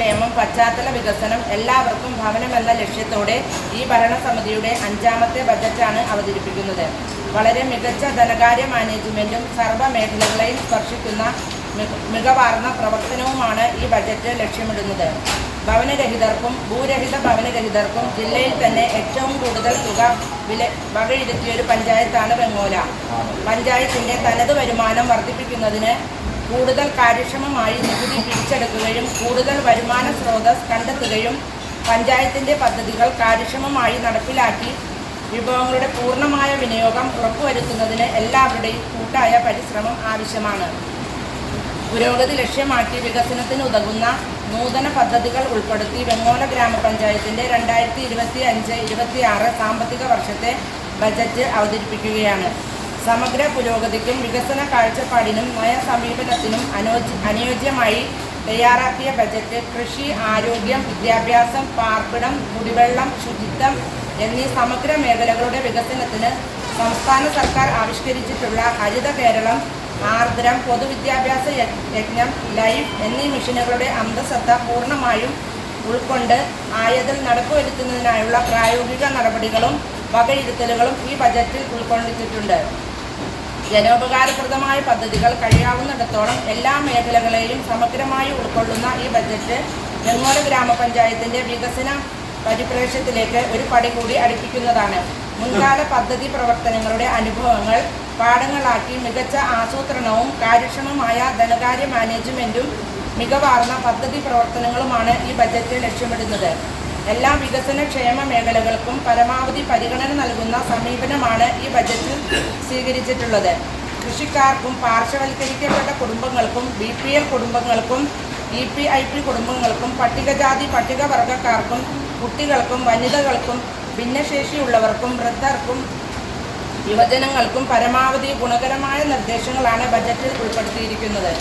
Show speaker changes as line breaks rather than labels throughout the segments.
ക്ഷേമം പശ്ചാത്തല വികസനം എല്ലാവർക്കും ഭവനമെന്ന ലക്ഷ്യത്തോടെ ഈ ഭരണസമിതിയുടെ അഞ്ചാമത്തെ ബജറ്റാണ് അവതരിപ്പിക്കുന്നത്. വളരെ മികച്ച ധനകാര്യ മാനേജ്മെന്റും സർവ മേഖലകളെയും സ്പർശിക്കുന്ന മികവാർന്ന പ്രവർത്തനവുമാണ് ഈ ബജറ്റ് ലക്ഷ്യമിടുന്നത്. ഭവനരഹിതർക്കും ഭൂരഹിത ഭവനരഹിതർക്കും ജില്ലയിൽ തന്നെ ഏറ്റവും കൂടുതൽ തുക വില വകയിരുത്തിയൊരു പഞ്ചായത്താണ് വെങ്ങോല. പഞ്ചായത്തിന്റെ തനത് വരുമാനം വർദ്ധിപ്പിക്കുന്നതിന് കൂടുതൽ കാര്യക്ഷമമായി നികുതി പിടിച്ചെടുക്കുകയും കൂടുതൽ വരുമാന സ്രോതസ് കണ്ടെത്തുകയും പഞ്ചായത്തിന്റെ പദ്ധതികൾ കാര്യക്ഷമമായി നടപ്പിലാക്കി വിഭവങ്ങളുടെ പൂർണമായ വിനിയോഗം ഉറപ്പുവരുത്തുന്നതിന് എല്ലാവരുടെയും കൂട്ടായ പരിശ്രമം ആവശ്യമാണ്. പുരോഗതി ലക്ഷ്യമാക്കി വികസനത്തിന് ഉതകുന്ന നൂതന പദ്ധതികൾ ഉൾപ്പെടുത്തി വെങ്ങോല ഗ്രാമപഞ്ചായത്തിന്റെ രണ്ടായിരത്തി ഇരുപത്തി അഞ്ച് ഇരുപത്തി ആറ് സാമ്പത്തിക വർഷത്തെ ബജറ്റ് അവതരിപ്പിക്കുകയാണ്. സമഗ്ര പുരോഗതിക്കും വികസന കാഴ്ചപ്പാടിനും നയ സമീപനത്തിനും അനുയോജ്യ അനുയോജ്യമായി തയ്യാറാക്കിയ ബജറ്റ് കൃഷി ആരോഗ്യം വിദ്യാഭ്യാസം പാർപ്പിടം കുടിവെള്ളം ശുചിത്വം എന്നീ സമഗ്ര മേഖലകളുടെ വികസനത്തിന് സംസ്ഥാന സർക്കാർ ആവിഷ്കരിച്ചിട്ടുള്ള ഹരിത കേരളം ആർദ്രം പൊതുവിദ്യാഭ്യാസ യജ്ഞം ലൈഫ് എന്നീ മിഷനുകളുടെ അന്തസത്ത പൂർണമായും ഉൾക്കൊണ്ട് ആയതിൽ നടപ്പുവരുത്തുന്നതിനായുള്ള പ്രായോഗിക നടപടികളും വകയിരുത്തലുകളും ഈ ബജറ്റിൽ ഉൾക്കൊള്ളിച്ചിട്ടുണ്ട് ജനോപകാരപ്രദമായ പദ്ധതികൾ കഴിയാവുന്നിടത്തോളം എല്ലാ മേഖലകളെയും സമഗ്രമായി ഉൾക്കൊള്ളുന്ന ഈ ബജറ്റ് വെങ്ങോല ഗ്രാമപഞ്ചായത്തിന്റെ വികസന പരിപ്രേക്ഷ്യത്തിലേക്ക് ഒരു പടി കൂടി അടുപ്പിക്കുന്നതാണ്. മുൻകാല പദ്ധതി പ്രവർത്തനങ്ങളുടെ അനുഭവങ്ങൾ പാഠങ്ങളാക്കി മികച്ച ആസൂത്രണവും കാര്യക്ഷമമായ ധനകാര്യ മാനേജ്മെന്റും മികവാർന്ന പദ്ധതി പ്രവർത്തനങ്ങളുമാണ് ഈ ബജറ്റ് ലക്ഷ്യമിടുന്നത്. എല്ലാ വികസന ക്ഷേമ മേഖലകൾക്കും പരമാവധി പരിഗണന നൽകുന്ന സമീപനമാണ് ഈ ബജറ്റിൽ സ്വീകരിച്ചിട്ടുള്ളത്. കൃഷിക്കാർക്കും പാർശ്വവൽക്കരിക്കപ്പെട്ട കുടുംബങ്ങൾക്കും ബി പി എൽ കുടുംബങ്ങൾക്കും ഇ പി ഐ പി കുടുംബങ്ങൾക്കും പട്ടികജാതി പട്ടികവർഗക്കാർക്കും കുട്ടികൾക്കും വനിതകൾക്കും ഭിന്നശേഷിയുള്ളവർക്കും വൃദ്ധർക്കും യുവജനങ്ങൾക്കും പരമാവധി ഗുണകരമായ നിർദ്ദേശങ്ങളാണ് ബജറ്റിൽ ഉൾപ്പെടുത്തിയിരിക്കുന്നത്.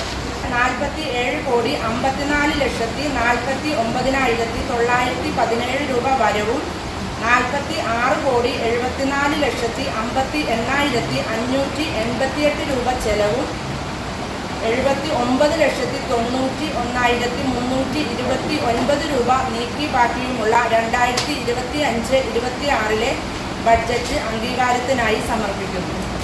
നാൽപ്പത്തി ഏഴ് കോടി അമ്പത്തിനാല് ലക്ഷത്തി നാൽപ്പത്തി ഒമ്പതിനായിരത്തി തൊള്ളായിരത്തി പതിനേഴ് രൂപ വരവും നാൽപ്പത്തി ആറ് കോടി എഴുപത്തിനാല് ലക്ഷത്തി അമ്പത്തി എണ്ണായിരത്തി അഞ്ഞൂറ്റി എൺപത്തിയെട്ട് രൂപ ചെലവും എഴുപത്തി ഒമ്പത് ലക്ഷത്തി തൊണ്ണൂറ്റി ഒന്നായിരത്തി മുന്നൂറ്റി ഇരുപത്തി ഒൻപത് രൂപ നീക്കി ബാക്കിയുമുള്ള രണ്ടായിരത്തി ഇരുപത്തി അഞ്ച് ഇരുപത്തി ആറിലെ ബഡ്ജറ്റ് അംഗീകാരത്തിനായി സമർപ്പിക്കുന്നു.